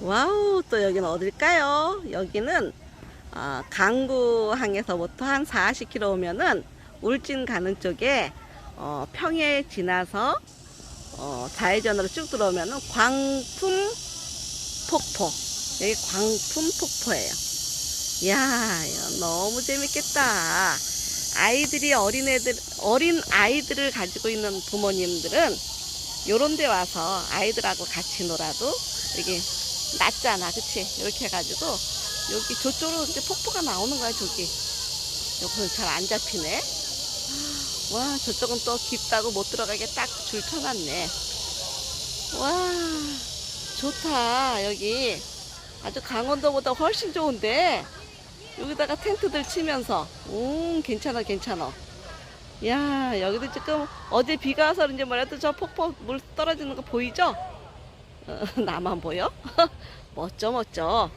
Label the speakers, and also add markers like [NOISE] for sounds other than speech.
Speaker 1: 와우, 또 여기는 어딜까요? 여기는 어, 강구항에서부터 한 40km 오면은 울진 가는 쪽에 어, 평에 지나서 어, 좌회전으로 쭉 들어오면은 광풍 폭포. 여기 광풍 폭포예요. 이야, 너무 재밌겠다. 아이들이 어린애들, 어린 아이들을 가지고 있는 부모님들은 요런 데 와서 아이들하고 같이 놀아도 여기 낮잖아. 그치? 이렇게 해가지고 여기 저쪽으로 이제 폭포가 나오는 거야, 저기. 여기는 잘 안 잡히네. 와, 저쪽은 또 깊다고 못 들어가게 딱 줄 쳐놨네. 와, 좋다, 여기. 아주 강원도보다 훨씬 좋은데. 여기다가 텐트들 치면서. 음, 괜찮아, 괜찮아. 야, 여기도 지금 어제 비가 와서 그런지 뭐라도 저 폭포 물 떨어지는 거 보이죠? 어, [LAUGHS] 나만 보여? [LAUGHS] 멋져, 멋져.